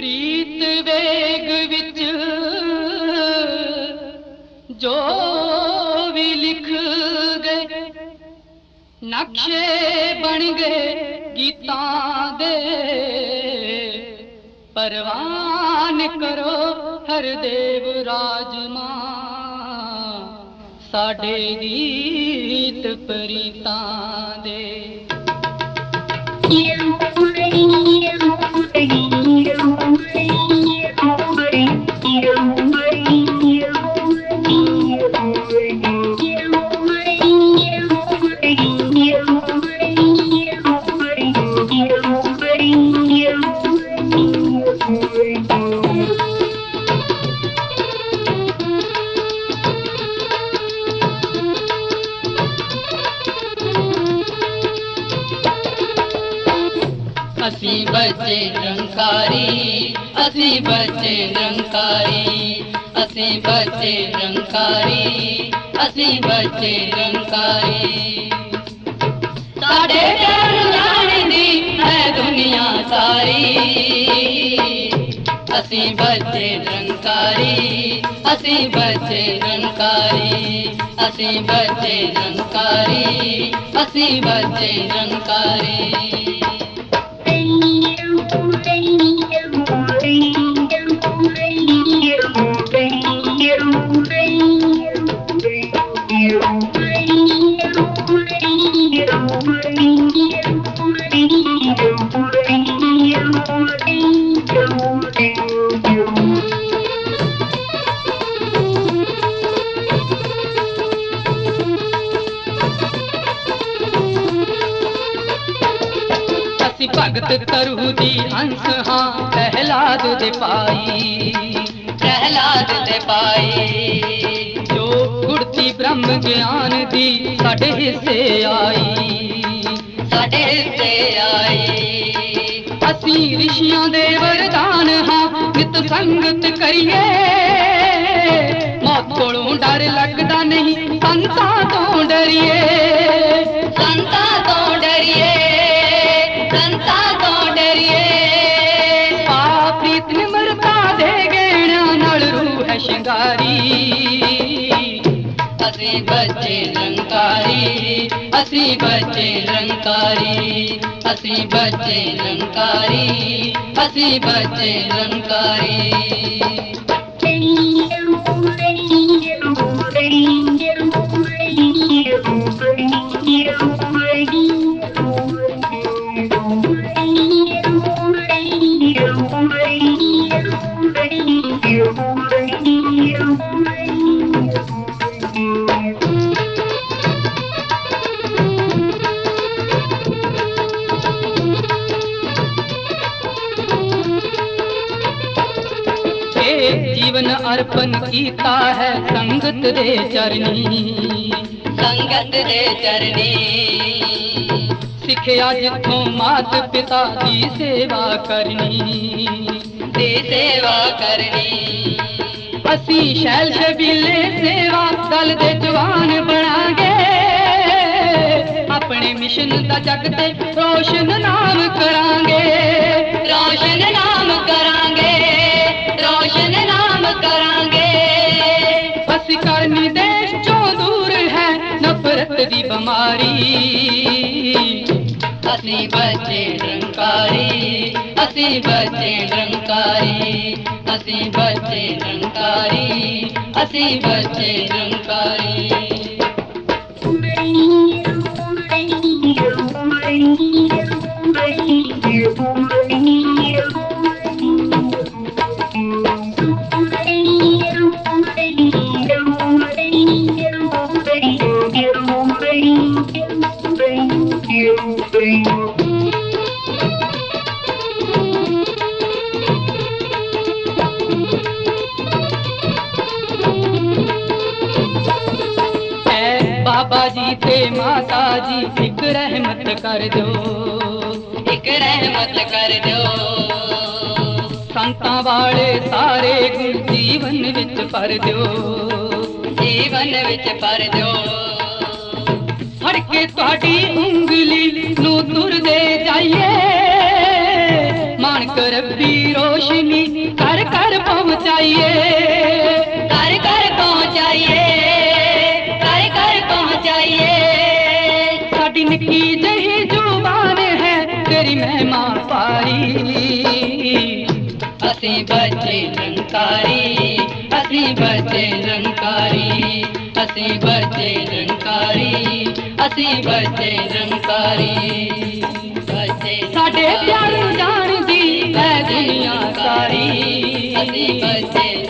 ਪ੍ਰੀਤ ਵੇਗ ਵਿੱਚ ਜੋ ਵੀ ਲਿਖ ਗਏ, ਨਕਸ਼ੇ ਬਣ ਗਏ ਗੀਤਾਂ ਦੇ। ਪਰਵਾਨ ਕਰੋ ਹਰਦੇਵ ਰਾਜਮਾ ਸਾਡੇ ਗੀਤ ਪ੍ਰੀਤਾਂ ਦੇ। ਅਸੀਂ असी बचे रंकारी असी बचे रंकारी असी बचे रंकारी असी बचे रंकारी दुनिया सारी। असी बचे रंकारी असी बचे रंकारी असी बचे रंकारी असी बचे रंकारी भगत करू दी हंस हाँ पहला दुदाई पाई। प्रहलाद ते पाई जो गुड़ती ब्रह्म ज्ञान दी साढ़े हिस्से आई। साढ़े हिस्से आई। असी ऋषियाँ दे वरदान हाँ नित संगत करिए। मौत कोलों डर लगता नहीं संतां तो डरिए। संतां तो डरिए संतां तो डरिए। शिंगारी असी बचे लंकारी असी बचे लंकारी असी बचे लंकारी असी बचे लंकारी। ਜੀਵਨ ਅਰਪਣ ਕੀਤਾ ਹੈ ਸੰਗਤ ਦੇ ਚਰਨੀ। ਸੰਗਤ ਦੇ ਚਰਨੀ। ਸਿੱਖਿਆ ਜਿੱਥੋਂ ਮਾਤ ਪਿਤਾ ਦੀ ਸੇਵਾ ਕਰਨੀ। ਦੀ ਸੇਵਾ ਕਰਨੀ। ਅਸੀਂ ਸ਼ੈਲ ਸ਼ਬੀਲੇ ਸੇਵਾ ਦਲ ਦੇ ਜਵਾਨ ਬਣਾਂਗੇ। ਆਪਣੇ ਮਿਸ਼ਨ ਦਾ ਜਗ ਤੇ ਰੋਸ਼ਨ ਨਾਮ ਕਰਾਂਗੇ। तुम्हारी असी बचे रंकारी असी बचे रंकारी असी बचे रंकारी असी बचे रंकारी बाबा जी पे माता जी एक रहमत कर दो। एक रहमत कर दो। संतां वाले सारे गुण जीवन विच भर दो। जीवन विच भर दो। उंगली नूर दे जाइए मन कर भी रोशनी कर कर पहुंचाइए कर कर पहुंचाइए कर कर पहुंचाइए साड़ी निकी जही ज़ुबान है तेरी मेहमान पाई असी बचे रंकारी असी बचे लंकारी असी बचे लंकारी। ਅਸੀਂ ਬੱਚੇ ਲੰਕਾਰੀ ਬੱਚੇ ਸਾਡੇ ਪਿਆਰ ਨੂੰ ਜਾਣਦੀ ਹੈ ਦੁਨੀਆ ਸਾਰੀ ਅਸੀਂ ਬੱਚੇ